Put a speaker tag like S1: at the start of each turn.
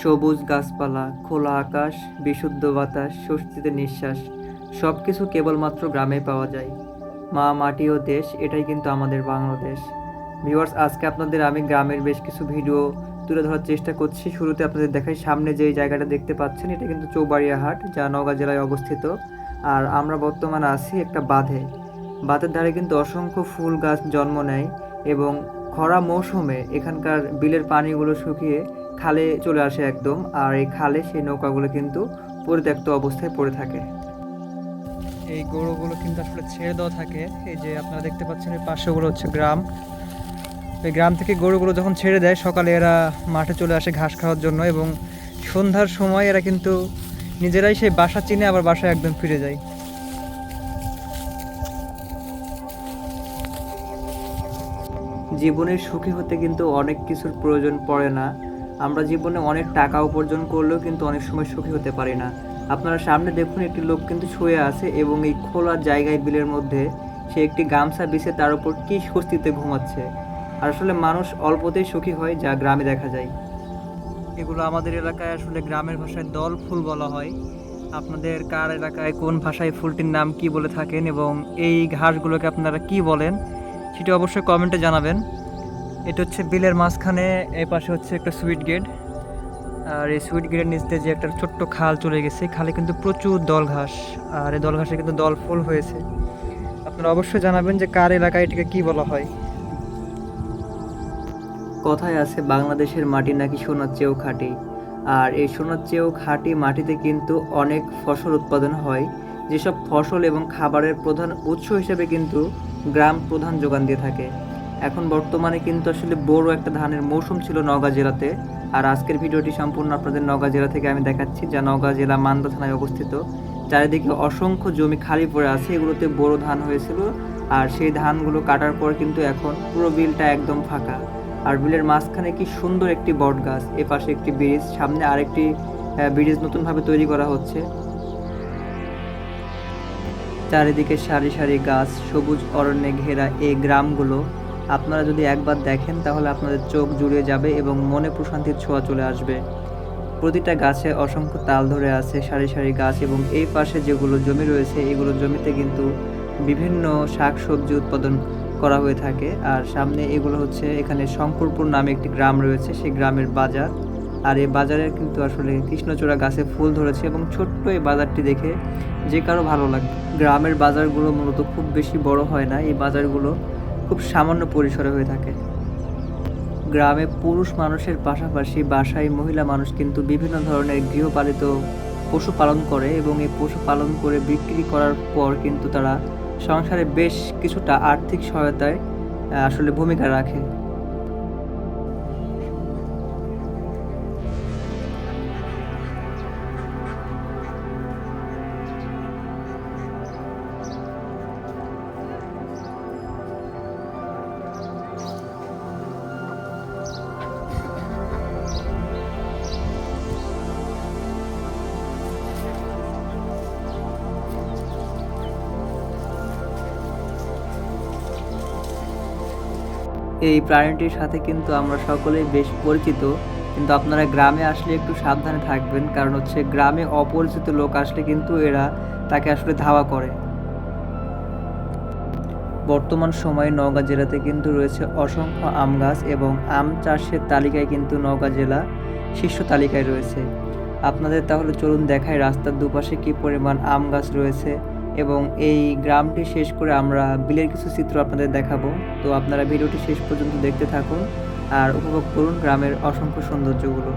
S1: সবুজ গাছপালা, খোলা আকাশ, বিশুদ্ধ বাতাস, স্বস্তিতে নিঃশ্বাস সব কিছু কেবলমাত্র গ্রামে পাওয়া যায়। মা, মাটি ও দেশ, এটাই কিন্তু আমাদের বাংলাদেশ। ভিউয়ার্স, আজকে আপনাদের আমি গ্রামের বেশ কিছু ভিডিও তুলে ধরার চেষ্টা করছি। শুরুতে আপনাদের দেখাই, সামনে যে জায়গাটা দেখতে পাচ্ছেন, এটা কিন্তু চৌবাড়িয়া হাট, যা নওগাঁ জেলায় অবস্থিত। আর আমরা বর্তমানে আছি একটা বাঁধে। বাঁধের ধারে কিন্তু অসংখ্য ফুল গাছ জন্ম নেয় এবং খরা মৌসুমে এখানকার বিলের পানিগুলো শুকিয়ে খালে চলে আসে একদম আর এই খালে সেই নৌকাগুলো কিন্তু পরিত্যক্ত অবস্থায় পড়ে থাকে। এই গরুগুলো কিন্তু আসলে ছেড়ে দেওয়া থাকে। এই যে আপনারা দেখতে পাচ্ছেন এই পাশেগুলো হচ্ছে গ্রাম। এই গ্রাম থেকে গরুগুলো যখন ছেড়ে দেয় সকালে এরা মাঠে চলে আসে ঘাস খাওয়ার জন্য এবং সন্ধ্যার সময় এরা কিন্তু নিজেরাই সেই বাসা চিনে আবার বাসায় একদম ফিরে যায়। জীবনের সুখী হতে কিন্তু অনেক কিছুর প্রয়োজন পড়ে না। আমরা জীবনে অনেক টাকা উপার্জন করলেও কিন্তু অনেক সময় সুখী হতে পারি না। আপনারা সামনে দেখুন, একটি লোক কিন্তু শুয়ে আছে এবং এই খোলা জায়গায় বিলের মধ্যে সে একটি গামছা বিছে তার উপর কী স্বস্তিতে ঘুমাচ্ছে। আর আসলে মানুষ অল্পতেই সুখী হয় যা গ্রামে দেখা যায়। এগুলো আমাদের এলাকায় আসলে গ্রামের ভাষায় দল ফুল বলা হয়। আপনাদের কার এলাকায় কোন ভাষায় ফুলটির নাম কি বলে থাকেন এবং এই ঘাসগুলোকে আপনারা কি বলেন, সেটা অবশ্যই কমেন্টে জানাবেন। এটা হচ্ছে বিলের মাঝখানে, এই পাশে হচ্ছে একটা সুইট গেট আর এই সুইট গেটের নিচ দিয়ে যে একটা ছোট্ট খাল চলে গেছে খালে কিন্তু প্রচুর দল ঘাস। আর এই দল ঘাসে কিন্তু দল ফুল হয়েছে। আপনারা অবশ্যই জানাবেন যে কার এলাকায় এটাকে কি বলা হয়। কথায় আছে, বাংলাদেশের মাটি নাকি সোনার চেয়েও খাঁটি। আর এই সোনার চেয়েও খাঁটি মাটিতে কিন্তু অনেক ফসল উৎপাদন হয়। যেসব ফসল এবং খাবারের প্রধান উৎস হিসেবে কিন্তু গ্রাম প্রধান যোগান দিয়ে থাকে। এখন বর্তমানে কিন্তু আসলে বড় একটা ধানের মৌসুম ছিল নওগাঁ জেলাতে। আর আজকের ভিডিওটি সম্পূর্ণ আপনাদের নওগাঁ জেলা থেকে আমি দেখাচ্ছি, যা নওগাঁ জেলা মান্দা থানায় অবস্থিত। চারিদিকে অসংখ্য জমি খালি পড়ে আছে, এগুলোতে বড় ধান হয়েছিল। আর সেই ধানগুলো কাটার পর কিন্তু এখন পুরো বিলটা একদম ফাঁকা। আর বিলের মাঝখানে কি সুন্দর একটি বট গাছ এ পাশে একটি ব্রিজ, সামনে আরেকটি ব্রিজ নতুনভাবে তৈরি করা হচ্ছে। চারিদিকে সারি সারি গাছ, সবুজ অরণ্যে ঘেরা এই গ্রামগুলো আপনারা যদি একবার দেখেন, তাহলে আপনাদের চোখ জুড়িয়ে যাবে এবং মনে প্রশান্তির ছোঁয়া চলে আসবে। প্রতিটা গাছে অসংখ্য তাল ধরে আছে, সারি সারি গাছ এবং এই পাশে যেগুলো জমি রয়েছে, এগুলো জমিতে কিন্তু বিভিন্ন শাক সবজি উৎপাদন করা হয়ে থাকে। আর সামনে এগুলো হচ্ছে এখানে শঙ্করপুর নামে একটি গ্রাম রয়েছে, সেই গ্রামের বাজার। আর এই বাজারের কিন্তু আসলে কৃষ্ণচূড়া গাছে ফুল ধরেছে এবং ছোট্ট এই বাজারটি দেখে যে কারও ভালো লাগে গ্রামের বাজারগুলো মূলত খুব বেশি বড় হয় না, এই বাজারগুলো খুব সামান্য পরিসরে হয়ে থাকে। গ্রামে পুরুষ মানুষের পাশাপাশি বাসায় মহিলা মানুষ কিন্তু বিভিন্ন ধরনের গৃহপালিত পশু পালন করে এবং এই পশু পালন করে বিক্রি করার পর কিন্তু তারা সংসারে বেশ কিছুটা আর্থিক সহায়তায় আসলে ভূমিকা রাখে। এই প্রাণীটির সাথে কিন্তু আমরা সকলেই বেশ পরিচিত। কিন্তু আপনারা গ্রামে আসলে একটু সাবধানে থাকবেন, কারণ হচ্ছে গ্রামে অপরিচিত লোক আসলে কিন্তু এরা তাকে আসলে ধাওয়া করে। বর্তমান সময়ে নওগাঁ জেলাতে কিন্তু রয়েছে অসংখ্য আম গাছ এবং আম চাষের তালিকায় কিন্তু নওগাঁ জেলা শীর্ষ তালিকায় রয়েছে। আপনাদের তাহলে চলুন দেখায় রাস্তার দুপাশে কি পরিমাণ আম গাছ রয়েছে। এবং এই গ্রামটি শেষ করে আমরা বিলের কিছু চিত্র আপনাদের দেখাবো। তো আপনারা ভিডিওটি শেষ পর্যন্ত দেখতে থাকুন আর উপভোগ করুন গ্রামের অসংখ্য সৌন্দর্যগুলো।